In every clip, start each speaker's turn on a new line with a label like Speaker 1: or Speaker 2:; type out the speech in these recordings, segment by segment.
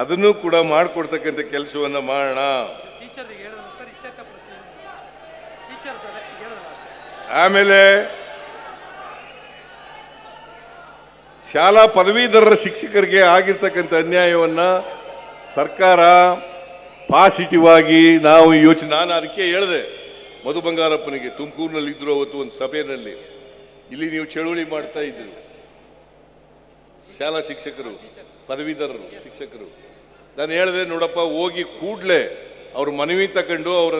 Speaker 1: ಅದನ್ನು ಕೂಡ ಮಾಡಿಕೊಡ್ತಕ್ಕಂಥ ಕೆಲಸವನ್ನು ಮಾಡೋಣ. ಆಮೇಲೆ ಶಾಲಾ ಪದವೀಧರರ ಶಿಕ್ಷಕರಿಗೆ ಆಗಿರ್ತಕ್ಕಂಥ ಅನ್ಯಾಯವನ್ನ ಸರ್ಕಾರ ಪಾಸಿಟಿವ್ ಆಗಿ ನಾವು ಯೋಚನೆ ನಾನು ಅದಕ್ಕೆ ಹೇಳಿದೆ ಮಧು ಬಂಗಾರಪ್ಪನಿಗೆ ತುಮಕೂರಿನಲ್ಲಿ ಇದ್ರು ಅವತ್ತು ಒಂದು ಸಭೆಯಲ್ಲಿ. ಇಲ್ಲಿ ನೀವು ಚಳುವಳಿ ಮಾಡ್ತಾ ಇದ್ದೀರಿ. ಶಾಲಾ ಶಿಕ್ಷಕರು, ಪದವೀಧರರು, ಶಿಕ್ಷಕರು. ನಾನು ಹೇಳಿದೆ, ನೋಡಪ್ಪ, ಹೋಗಿ ಕೂಡಲೇ ಅವ್ರ ಮನವಿ ತಗೊಂಡು ಅವರ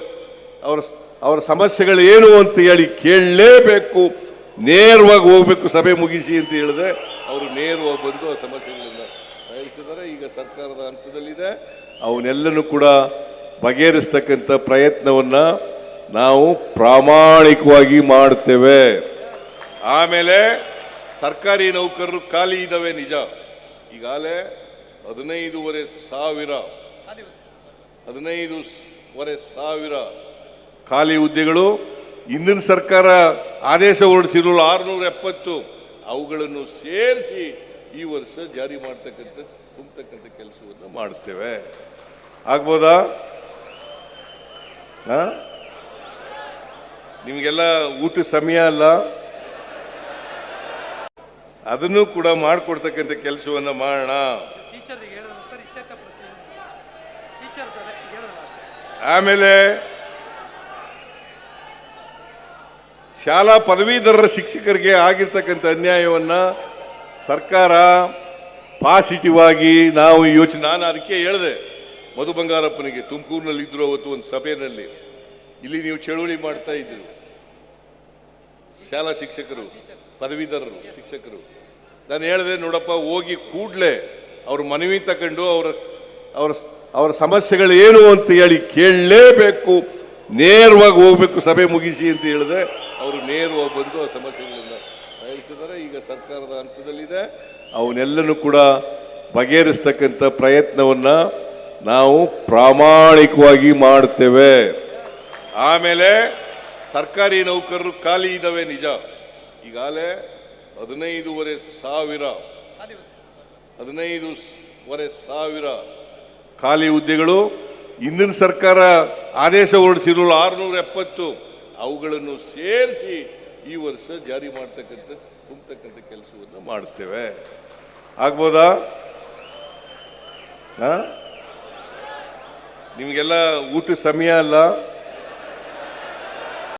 Speaker 1: ಅವರ ಅವರ ಸಮಸ್ಯೆಗಳು ಏನು ಅಂತ ಹೇಳಿ ಕೇಳಲೇಬೇಕು. ನೇರವಾಗಿ ಹೋಗಬೇಕು ಸಭೆ ಮುಗಿಸಿ ಅಂತ ಹೇಳಿದೆ, ಅವರು ನೇರವಾಗಿ ಬಂದು ಆ ಸಮಸ್ಯೆಗಳನ್ನು ಬಯಸಿದ್ದಾರೆ ಈಗ ಸರ್ಕಾರದ ಹಂತದಲ್ಲಿದೆ. ಅವನ್ನೆಲ್ಲನೂ ಕೂಡ ಬಗೆಹರಿಸ್ತಕ್ಕಂಥ ಪ್ರಯತ್ನವನ್ನು ನಾವು ಪ್ರಾಮಾಣಿಕವಾಗಿ ಮಾಡ್ತೇವೆ. ಆಮೇಲೆ ಸರ್ಕಾರಿ ನೌಕರರು ಖಾಲಿ ಇದ್ದಾವೆ ನಿಜ. ಈಗಾಗಲೇ ಹದಿನೈದೂವರೆ ಸಾವಿರ ಹದಿನೈದುವರೆ ಸಾವಿರ ಖಾಲಿ ಹುದ್ದೆಗಳು. ಹಿಂದಿನ ಸರ್ಕಾರ ಆದೇಶ ಹೊರಡಿಸಿರಲು ಆರುನೂರ ಎಪ್ಪತ್ತು. ಅವುಗಳನ್ನು ಸೇರಿಸಿ ಈ ವರ್ಷ ಜಾರಿ ಮಾಡ್ತಕ್ಕಂಥ, ತುಂಬತಕ್ಕಂಥ ಕೆಲಸವನ್ನು ಮಾಡ್ತೇವೆ. ಆಗ್ಬೋದಾ? ನಿಮಗೆಲ್ಲ ಊಟ ಸಮಯ ಅಲ್ಲ? ಅದನ್ನು ಕೂಡ ಮಾಡಿಕೊಡ್ತಕ್ಕಂಥ ಕೆಲಸವನ್ನು ಮಾಡೋಣ. ಆಮೇಲೆ ಶಾಲಾ ಪದವೀಧರರ ಶಿಕ್ಷಕರಿಗೆ ಆಗಿರ್ತಕ್ಕಂಥ ಅನ್ಯಾಯವನ್ನ ಸರ್ಕಾರ ಪಾಸಿಟಿವ್ ಆಗಿ ನಾವು ಯೋಚನೆ ನಾನು ಅದಕ್ಕೆ ಹೇಳಿದೆ ಮಧು ಬಂಗಾರಪ್ಪನಿಗೆ ತುಮಕೂರಿನಲ್ಲಿ ಇದ್ರು ಅವತ್ತು ಒಂದು ಸಭೆಯಲ್ಲಿ. ಇಲ್ಲಿ ನೀವು ಚಳುವಳಿ ಮಾಡ್ತಾ ಇದ್ದೀರಿ. ಶಾಲಾ ಶಿಕ್ಷಕರು, ಪದವೀಧರರು, ಶಿಕ್ಷಕರು. ನಾನು ಹೇಳಿದೆ, ನೋಡಪ್ಪ, ಹೋಗಿ ಕೂಡಲೇ ಅವ್ರ ಮನವಿ ತಗೊಂಡು ಅವರ ಅವರ ಅವರ ಸಮಸ್ಯೆಗಳು ಏನು ಅಂತ ಹೇಳಿ ಕೇಳಲೇಬೇಕು. ನೇರವಾಗಿ ಹೋಗಬೇಕು, ಸಭೆ ಮುಗಿಸಿ ಅಂತ ಹೇಳಿದೆ. ಅವರು ನೇರವಾಗಿ ಬಂದು ಆ ಸಮಸ್ಯೆಗಳನ್ನು ಬಯಸಿದರೆ ಈಗ ಸರ್ಕಾರದ ಹಂತದಲ್ಲಿದೆ. ಅವನ್ನೆಲ್ಲನೂ ಕೂಡ ಬಗೆಹರಿಸ್ತಕ್ಕಂಥ ಪ್ರಯತ್ನವನ್ನು ನಾವು ಪ್ರಾಮಾಣಿಕವಾಗಿ ಮಾಡ್ತೇವೆ. ಆಮೇಲೆ ಸರ್ಕಾರಿ ನೌಕರರು ಖಾಲಿ ಇದಾವೆ ನಿಜ. ಈಗಾಗಲೇ ಹದಿನೈದೂವರೆ ಸಾವಿರ ಹದಿನೈದುವರೆ ಸಾವಿರ ಖಾಲಿ ಹುದ್ದೆಗಳು. ಹಿಂದಿನ ಸರ್ಕಾರ ಆದೇಶ ಹೊರಡಿಸಿರು ಆರುನೂರ ಎಪ್ಪತ್ತು. ಅವುಗಳನ್ನು ಸೇರಿಸಿ ಈ ವರ್ಷ ಜಾರಿ ಮಾಡ್ತಕ್ಕಂಥ, ತುಂಬತಕ್ಕಂಥ ಕೆಲಸವನ್ನು ಮಾಡ್ತೇವೆ. ಆಗ್ಬೋದಾ? ನಿಮಗೆಲ್ಲ ಊಟ ಸಮಯ ಅಲ್ಲ?